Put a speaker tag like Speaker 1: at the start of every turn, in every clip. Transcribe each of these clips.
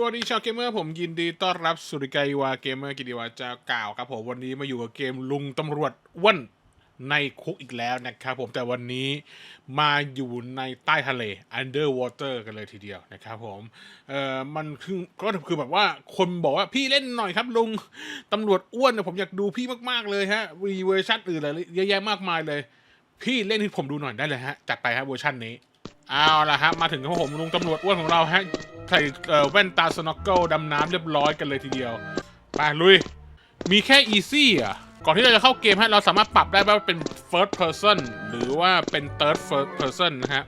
Speaker 1: สวัสดีชาวเกมเมอร์ผมยินดีต้อนรับสุริกายวาเกมเมอร์กิติวาเจ้าเก่าวครับผมวันนี้มาอยู่กับเกมลุงตำรวจอ้วนในคุกอีกแล้วนะครับผมแต่วันนี้มาอยู่ในใต้ทะเล underwater กันเลยทีเดียวนะครับผมเอ่อมันคือก็คือแบบว่าคนบอกว่าพี่เล่นหน่อยครับลุงตำรวจอ้วนเนี่ยผมอยากดูพี่มากๆเลยฮะมีเวอร์ชันอื่นอะไรเยอะแยะมากมายเลย พี่เล่นให้ผมดูหน่อยได้เลยฮะจัดไปฮะเวอร์ชันนี้เอาละฮะมาถึงครับผมลุงตำรวจอ้วนของเราฮะ ใส่เอ่อแว่นตาสโนว์เกิลดำน้ำเรียบร้อยกันเลยทีเดียวไปลุย มีแค่ easy อะ ก่อนที่เราจะเข้าเกมฮะเราสามารถปรับได้ว่าเป็น first person หรือว่าเป็น third first person นะฮะ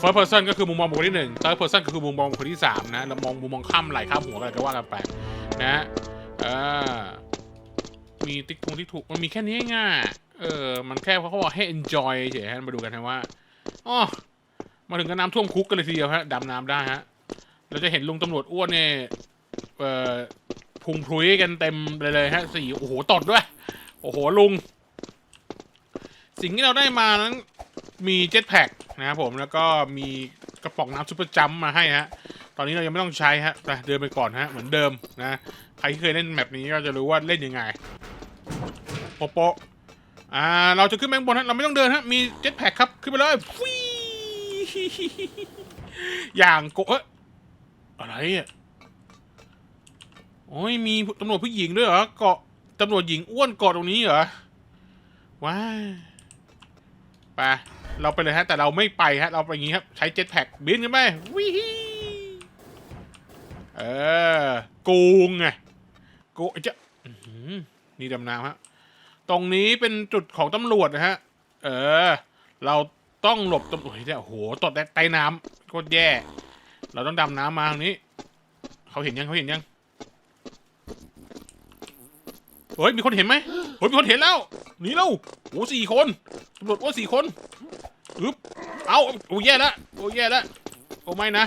Speaker 1: first person ก็คือมุมมองบุคคลที่หนึ่ง third person ก็คือมุมมองบุคคลที่สามนะเรามองมุมมองข้ามไหลข้ามหัวอะไรก็ว่ากันไปนะฮะอ่ามีติ๊กทงที่ถูกมันมีแค่นี้ง่ายเออ มันแค่เขาบอกให้ enjoy เฉยๆฮะมาดูกันนะว่าอ๋อมาถึงก็น้ำท่วมคุกกันเลยทีเดียวฮะดำน้ำได้ฮะ เราจะเห็นลุงตำรวจอ้วนเนี่ยเอ่อพุงพลุยกันเต็มเลยเลยฮะสี่โอ้โหตดด้วย โอ้โหลุง สิ่งที่เราได้มานั้น มีเจ็ตแพ็กนะครับผมแล้วก็มีกระป๋องน้ำซุปเปอร์จัมมาให้ฮะ ตอนนี้เรายังไม่ต้องใช้ฮะแต่เดินไปก่อนฮะเหมือนเดิมนะใครที่เคยเล่นแบบนี้ก็จะรู้ว่าเล่นยังไงโปโปะอ่าเราจะขึ้นแบงบนฮะเราไม่ต้องเดินฮะมีเจ็ตแพ็กครับขึ้นไปเลยฟิอย่างโกเอ้ อะไรอะโอ้ยมีตำรวจผู้หญิงด้วยเหรอเกาะตำรวจหญิงอ้วนเกาะตรงนี้เหรอว้าไปเราไปเลยฮะ แต่เราไม่ไปฮะ เราไปอย่างงี้ครับ ใช้เจ็ตแพ็กบินกันไปวิฮีเออกูงไงกูจะนี่ดำน้ำฮะ ตรงนี้เป็นจุดของตำรวจนะฮะ เออ เราต้องหลบตำรวจเนี่ยโอ้โหตดใต้น้ำโคตรแย่ เราต้องดำน้ำมาทางนี้ เขาเห็นยังเขาเห็นยังเฮ้ยมีคนเห็นไหมเฮ้ยมีคนเห็นแล้วหนีแล้วโอ้สี่คนตำรวจว่าสี่คนอึ๊บเอาโอ้แย่แล้วโอ้แย่แล้วโอ้ไม่นะ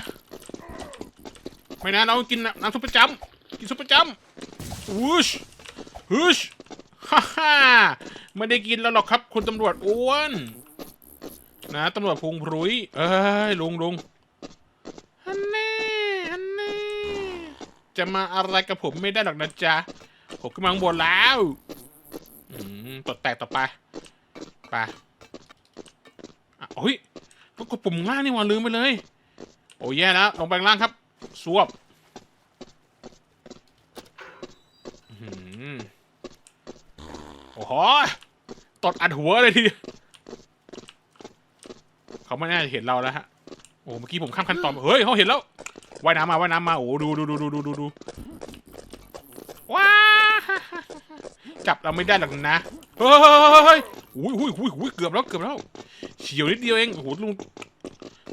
Speaker 1: ไม่นะเรากินน้ำซุปประจำกินซุปประจำวูชฮูชฮ่าฮ่าไม่ได้กินแล้วหรอกครับคุณตำรวจอ้วนนะตำรวจพุงพรุยเอ้ยลุงลุงฮันแน่ฮันแน่ จะมาอะไรกับผมไม่ได้หรอกนะจ๊ะ ผมขึ้นมาข้างบนแล้วอืมตดแตกต่อไป ไปอะโอ้ยก็กดปุ่มล่างนี่หว่าลืมไปเลย โอ้ยแย่แล้ว ลงไปข้างล่างครับสวบอื้อหือโอ้โหตดอัดหัวเลยทีเขาไม่น่าจะเห็นเราแล้วฮะ โอ้ เมื่อกี้ผมข้ามขั้นตอน เฮ้ย เขาเห็นแล้ว ว่ายน้ำมาว่ายน้ำมาโอ้ดูดูดูดูดูดูดูว้าจับเราไม่ได้หรอกนะเฮ้ยเฮ้ยอุ้ยอุ้ยอุ้ยอุ้ยเกือบแล้วเกือบแล้วเฉียวนิดเดียวเองโอ้โหลุง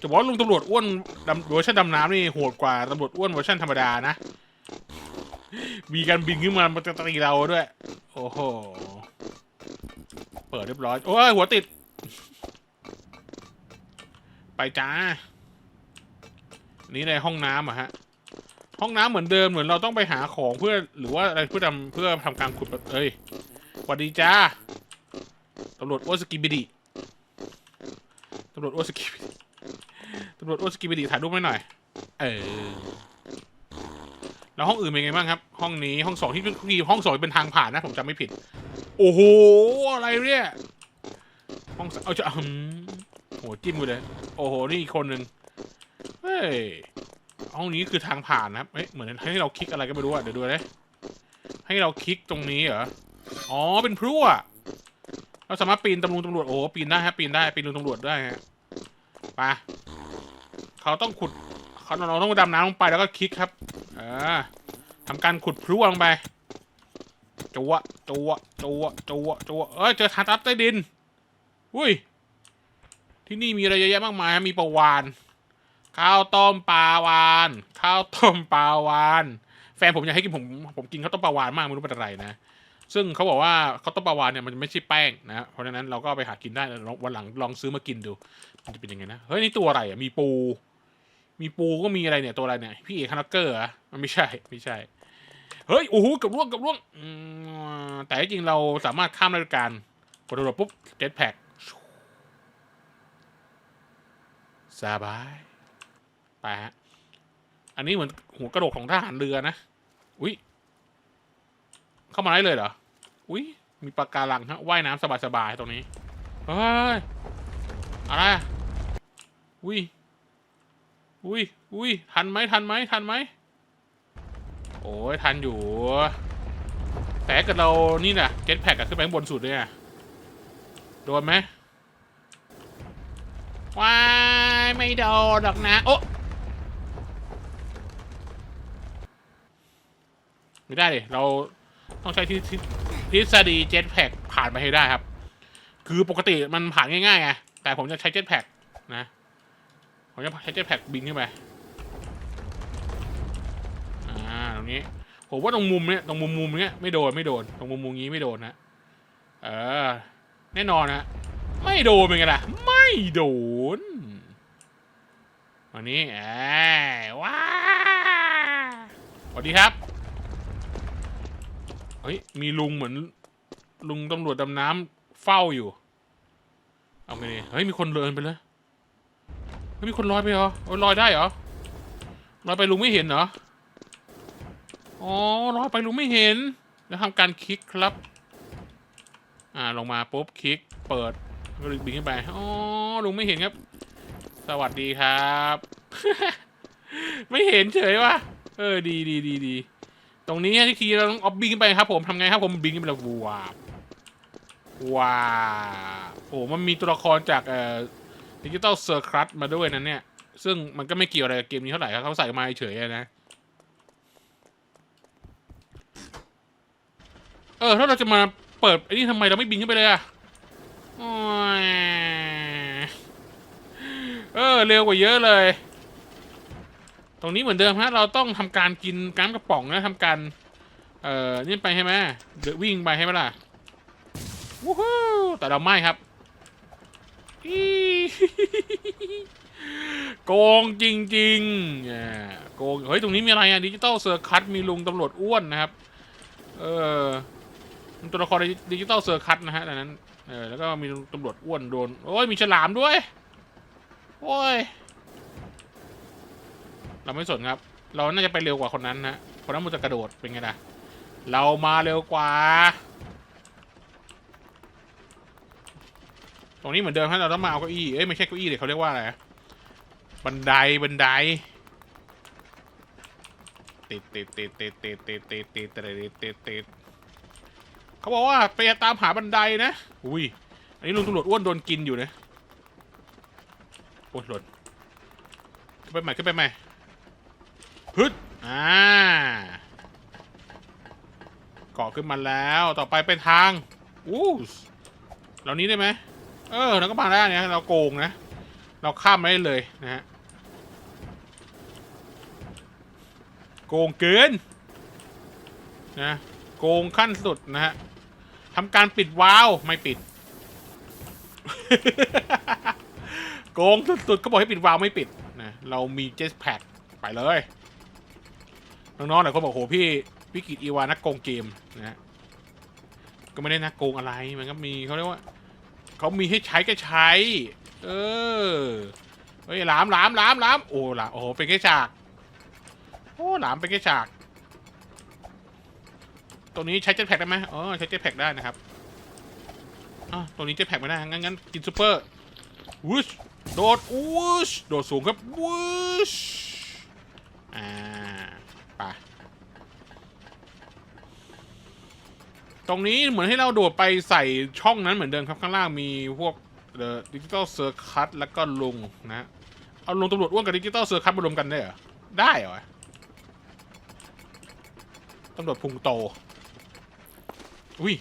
Speaker 1: จะบอกลุงตำรวจอ้วนดำเวอร์ชันดำน้ำนี่โหดกว่าตำรวจอ้วนเวอร์ชันธรรมดานะ มีการบินขึ้นมามาจะตีเราด้วย โอ้โห เปิดเรียบร้อย โอ้ยหัวติด ไปจ้า นี่ในห้องน้ำอะฮะ ห้องน้ำเหมือนเดิมเหมือนเราต้องไปหาของเพื่อหรือว่าอะไรเพื่อทำเพื่อทำการขุดเอ้ยสวัสดีจ้าตำรวจโอสกิบิดีตำรวจโอสกิบิดีตำรวจโอสกิบิดีถ่ายรูปให้หน่อย เออแล้วห้องอื่นเป็นไงบ้างครับ ห้องนี้ห้องสองที่ที่ห้องสองเป็นทางผ่านนะผมจำไม่ผิด โอ้โหอะไรเนี่ยห้องสเอาจะอืมโหจิ้มกูเลย โอ้โหนี่อีกคนหนึ่ง เฮ้ยห้องนี้คือทางผ่านนะครับเฮ้ยเหมือนให้เราคลิกอะไรก็ไม่รู้อะเดี๋ยวดูเลยให้เราคลิกตรงนี้เหรออ๋อเป็นพรั่วเราสามารถปีนตำรวจตำรวจโอ้โหปีนได้ฮะปีนได้ปีนตำรวจได้ฮะไปเขาต้องขุดเขาเราต้องดำน้ำลงไปแล้วก็คลิกครับอ่าทำการขุดพรั่วลงไปจัวจัวจัวจัวจัวเอ้ยเจอทางตับใต้ดิน อุ้ย ที่นี่มีอะไรเยอะแยะมากมายมีปลาวาน ข้าวต้มปลาวานข้าวต้มปลาวานแฟนผมอยากให้กินผมผมกินข้าวต้มปลาวานมากไม่รู้เป็นอะไรนะซึ่งเขาบอกว่าข้าวต้มปลาวานเนี่ยมันไม่ใช่แป้งนะเพราะฉะนั้นเราก็ไปหากินได้วันหลังลองซื้อมากินดูมันจะเป็นยังไงนะเฮ้ยนี่ตัวอะไรอะมีปู มีปูก็มีอะไรเนี่ยตัวอะไรเนี่ยพี่เอกคานาเกอร์เหรอะมันไม่ใช่ไม่ใช่เฮ้ยโอ้โหกับร่วงกับร่วงแต่จริงเราสามารถข้ามได้ด้วยการกดโดดปุ๊บเจ็ตแพ็กสบาย ไปฮะ อันนี้เหมือนหัวกระโหลกของทหารเรือนะ อุ้ย เข้ามาได้เลยเหรอ อุ้ย มีปะการังฮะว่ายน้ำสบายๆตรงนี้ เฮ้ย อะไร อุ้ย อุ้ย อุ้ย ทันไหมทันไหมทันไหม โอ้ย ทันอยู่ แต่กิดเรานี่น่ะเจ็ตแพ็กขึ้นไปข้างบนสุดเลยอะโดนไหมว้ายไม่โดนหรอกนะ โอ้ ไม่ได้เลยเราต้องใช้ทฤทฤทฤษฎีเจ็ตแพ็กผ่านไปให้ได้ครับ คือปกติมันผ่านง่ายๆไงแต่ผมจะใช้เจ็ตแพ็กนะ ผมจะใช้เจ็ตแพ็กบินขึ้นไปอ่าตรงนี้ผมว่าตรงมุมเนี้ยตรงมุมมุมเนี้ยไม่โดนไม่โดนตรงมุมมุมนี้ไม่โดนนะเออ แน่นอนนะไม่โดนเป็นไงล่ะ ไม่โดนวันนี้แอบว้าสวัสดีครับ ฮ้ย มีลุงเหมือน ลุงตำรวจดำน้ำเฝ้าอยู่ เอาไงดีเฮ้ย มีคนเดินไปเลยเฮ้ยมีคนลอยไปเหรอโอ้ยลอยได้เหรอลอยไปลุงไม่เห็นเหรอ อ๋อลอยไปลุงไม่เห็น แล้วทำการคลิกครับ อ่า ลงมาปุ๊บคลิก เปิดก็เลยบินขึ้นไป อ๋อ ลุงไม่เห็นครับ สวัสดีครับ ไม่เห็นเฉยวะเออ ดีดีดีดี ตรงนี้ที่คีเราต้องออฟบินขึ้นไปครับ ผมทำไงครับผมบินขึ้นไปแล้วว้าวว้าวโอ้มันมีตัวละครจากเอ่อดิจิตอลเซอร์คัสมาด้วยนะเนี่ย ซึ่งมันก็ไม่เกี่ยวอะไรกับเกมนี้เท่าไหร่ครับเขาใส่มาเฉยๆนะ เออ ถ้าเราจะมาเปิดไอ้นี่ทำไมเราไม่บินขึ้นไปเลยอะอเออ เร็วกว่าเยอะเลย ตรงนี้เหมือนเดิมฮะ เราต้องทำการกินน้ำกระป๋องนะทำการ เอ่อ นี่ไปใช่ไหมเดยววิ่งไปให้ไหมล่ะวู้ฮู้แต่เราไม่ครับโกงจริงๆเนี่ยโกง เฮ้ย ตรงนี้มีอะไรอะดิจิตอลเซอร์คัตมีลุงตำรวจอ้วนนะครับ เออมันตัวละครดิจิตอลเซอร์คัตนะฮะดังนั้น เออ แล้วก็มีตำรวจอ้วนโดน โอ้ย มีฉลามด้วย โอ้ย เราไม่สนครับ เราน่าจะไปเร็วกว่าคนนั้นนะคนนั้นมันจะกระโดดเป็นไงล่ะเรามาเร็วกว่า ตรงนี้เหมือนเดิมฮะเราต้องมาเอาเก้าอี้เอ้ยไม่ใช่เก้าอี้เลยเขาเรียกว่าอะไรบันไดบันไดติดติดติดติดติดติดติดติดติดติดติดเขาบอกว่าไปตามหาบันไดนะ อุ้ย อันนี้ลุงตำรวจอ้วนโดนกินอยู่นะโอ้ยหล่นขึ้นไปใหม่ขึ้นไปใหม่ ฮึดอ่าเกาะขึ้นมาแล้วต่อไปเป็นทางอู้เหล่านี้ได้ไหมเออเราก็มาได้เนี่ยเราโกงนะ เราข้ามไม่ได้เลยนะฮะโกงเกินนะโกงขั้นสุดนะฮะทำการปิดวาล์วไม่ปิด โกงสุดๆก็บอกให้ปิดวาล์วไม่ปิดนะเรามีเจสแพ็กไปเลย น้องๆหลายคนบอกโหพี่พี่กิตอีวานักโกงเกมนะฮะก็ไม่ได้นักโกงอะไรมันก็มีเขาเรียกว่าเขามีให้ใช้ก็ใช้ เออเฮ้ยหลามหลามหลามหลามโอ้หลามโอ้โหเป็นแค่ฉากโอ้หลามเป็นแค่ฉากตรงนี้ใช้เจ็ตแพ็กได้ไหมอ๋อใช้เจ็ตแพ็กได้นะครับอะตรงนี้เจ็ตแพ็กไม่ได้งั้นงั้นกินซูเปอร์วูชโดดวูชโดดสูงครับวูชอ่า ไปตรงนี้เหมือนให้เราโดดไปใส่ช่องนั้นเหมือนเดิมครับข้างล่างมีพวกเดอะดิจิตอลเซอร์คัตแล้วก็ลุงนะเอาลุงตำรวจอ้วนกับดิจิตอลเซอร์คัตมารวมกันได้เหรอ ได้เหรอตำรวจพุงโต อุ้ย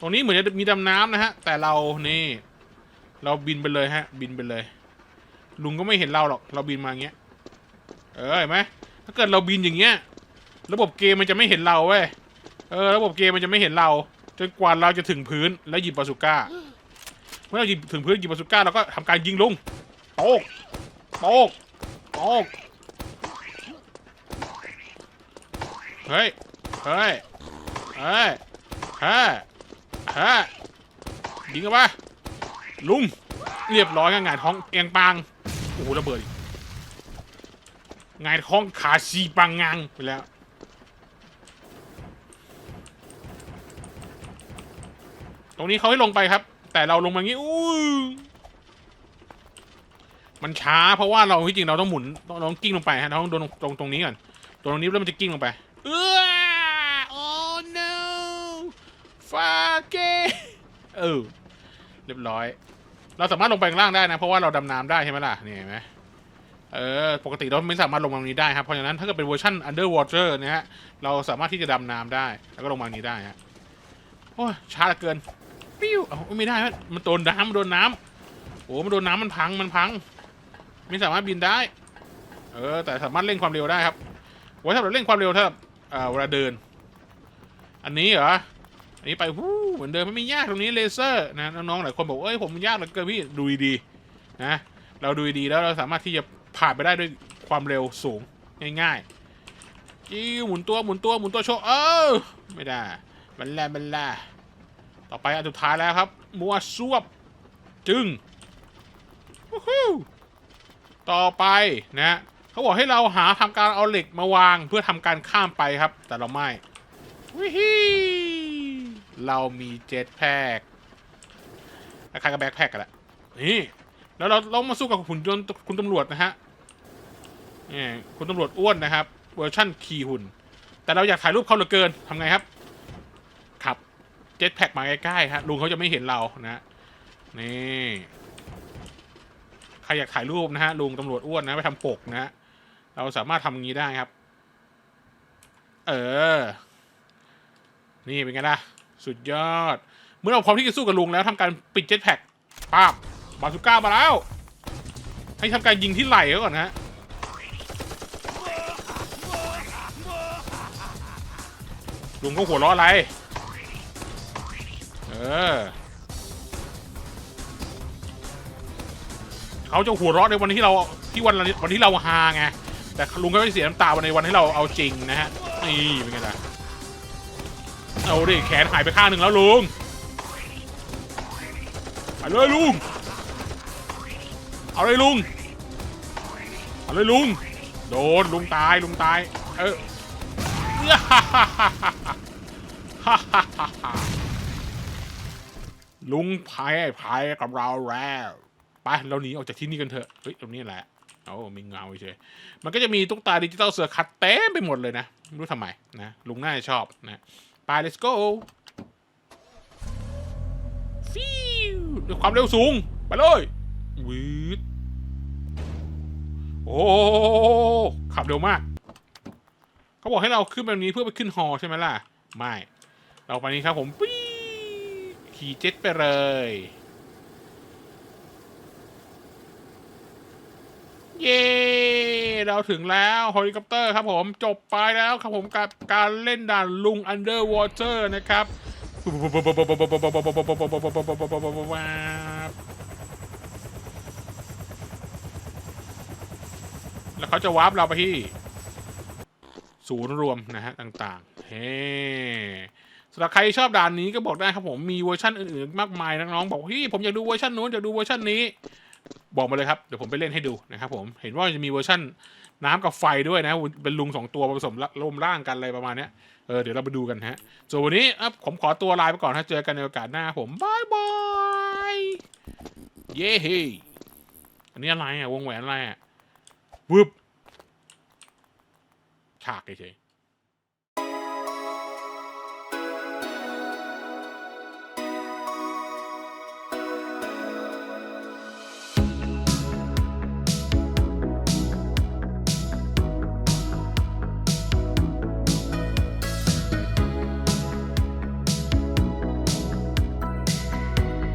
Speaker 1: ตรงนี้เหมือนจะมีดำน้ำนะฮะ แต่เรานี่ เราบินไปเลยฮะ บินไปเลย ลุงก็ไม่เห็นเราหรอก เราบินมาอย่างเงี้ย เออเห็นไหม ถ้าเกิดเราบินอย่างเงี้ย ระบบเกมมันจะไม่เห็นเราเว้ย เออ ระบบเกมมันจะไม่เห็นเรา จนกว่าเราจะถึงพื้นแล้วหยิบบาสุก้า เมื่อเราหยิบถึงพื้นหยิบบาสุก้าเราก็ทำการยิงลุงโป๊กโป๊กโป๊กเฮ้ย เฮ้ย เฮ้ยเฮ้ยเฮ้ยยิงกันปะลุง เรียบร้อยง่ายท้องเอียงปาง โอ้โหระเบิดอีก งายท้องขาชีปังงังไปแล้ว ตรงนี้เขาให้ลงไปครับ แต่เราลงมางี้อู้มันช้าเพราะว่าเราที่จริงเราต้องหมุนต้องต้องกิ้งลงไปฮะเราต้องโดนตรงตรงนี้ก่อนตรงนี้แล้วมันจะกิ้งลงไปเออโอ้ no fuck เออเรียบร้อย เราสามารถลงไปข้างล่างได้นะ เพราะว่าเราดำน้ำได้ใช่ไหมล่ะนี่เห็นไหม เออปกติเราไม่สามารถลงมาตรงนี้ได้ครับเพราะฉะนั้นถ้าเกิดเป็นเวอร์ชัน underwater เนี่ยฮะเราสามารถที่จะดำน้ำได้ แล้วก็ลงมาตรงนี้ได้ฮะโอ้ช้าเหลือเกินปิ้วเอาไม่ได้ฮะมันโดนน้ำมันโดนน้ำโอ้มันโดนน้ำมันพังมันพัง ไม่สามารถบินได้ เออ แต่สามารถเร่งความเร็วได้ครับไว้สำหรับเร่งความเร็วถ้าเอ่อเวลาเดิน อันนี้เหรออันนี้ไปวู้เหมือนเดิมไม่มียากตรงนี้เลเซอร์นะน้องๆหลายคนบอกเอ้ยผมยากเหลือเกินพี่ดูดีๆนะเราดูดีแล้วเราสามารถที่จะ ผ่านไปได้ด้วยความเร็วสูงง่ายๆจิ้วหมุนตัวหมุนตัวหมุนตัวโชว์เออไม่ได้บันแลบันแลต่อไปอันสุดท้ายแล้วครับ มัวซวบจึงต่อไปนะเขาบอกให้เราหาทำการเอาเหล็กมาวางเพื่อทำการข้ามไปครับ แต่เราไม่วิฮีเรามีเจ็ตแพคคล้ายกับแบ็คแพคกันแหละนี่ แล้วเราลองมาสู้กับหุ่นยนต์คุณตำรวจนะฮะนี่คุณตำรวจอ้วนนะครับเวอร์ชั่นคีหุ่น แต่เราอยากถ่ายรูปเขาเหลือเกินทำไงครับ ขับเจ็ตแพคมาใกล้ๆฮะลุงเขาจะไม่เห็นเรานะนี่ใครอยากถ่ายรูปนะฮะลุงตำรวจอ้วนนะไปทำปกนะฮะเราสามารถทำางนี้ได้ครับ เออ นี่เป็นไงล่ะ สุดยอด เมื่อเราพร้อมที่จะสู้กับลุงแล้วทำการปิดเจ็ตแพ็กป้าบ บาสุก้ามาแล้ว ให้ทำการยิงที่ไหล่เขาก่อนนะฮะลุงก็หัวเราะอะไร เออ เขาจะหัวเราะในวันที่เราที่วันวันที่เราฮาไง แต่ลุงก็ไม่เสียน้ำตาวันในวันที่เราเอาจริงนะฮะ นี่เป็นไงล่ะ เอาดิแขนหายไปข้างหนึ่งแล้วลุงไปเลยลุง เอาเลยลุง เอาเลยลุง โดนลุงตายลุงตาย เออลุงพายพายกับเราแล้วไปเราหนีออกจากที่นี่กันเถอะ เฮ้ยตรงนี้แหละโอ้มีเงาเฉยมันก็จะมีตุ๊กตาดิจิตอลเสือคัดเต็มไปหมดเลยนะไม่รู้ทำไมนะ ลุงน่าจะชอบนะไป let's go ฟิวด้วยความเร็วสูง ไปเลย วืดโอ้ ขับเร็วมาก เขาบอกให้เราขึ้นแบบนี้เพื่อไปขึ้นฮอใช่ไหมล่ะ ไม่ เราไปนี้ครับผมปี๊ขี่เจ็ตไปเลย เย้ เราถึงแล้วเฮลิคอปเตอร์ครับผม จบไปแล้วครับผมกับการเล่นด่านลุง Underwater นะครับ แล้วเขาจะวาร์ปเราไปที่ ศูนย์รวมนะฮะต่างๆ เฮ้สำหรับใครชอบด่านนี้ก็บอกได้ครับผมมีเวอร์ชันอื่นๆมากมายน้องๆบอกพี่ผมอยากดูเวอร์ชันนู้นอยากดูเวอร์ชันนี้ บอกมาเลยครับเดี๋ยวผมไปเล่นให้ดูนะครับผมเห็นว่าจะมีเวอร์ชั่นน้ำกับไฟด้วยนะเป็นลุงสองตัวผสมลมร่างกันอะไรประมาณนี้เออเดี๋ยวเราไปดูกันฮะส่วนวันนี้ผมขอตัวลาไปก่อนถ้าเจอกันในโอกาสหน้าผมบายบายเย้เฮอันนี้อะไรอะวงแหวนอะไรอะ วืบฉากเฉย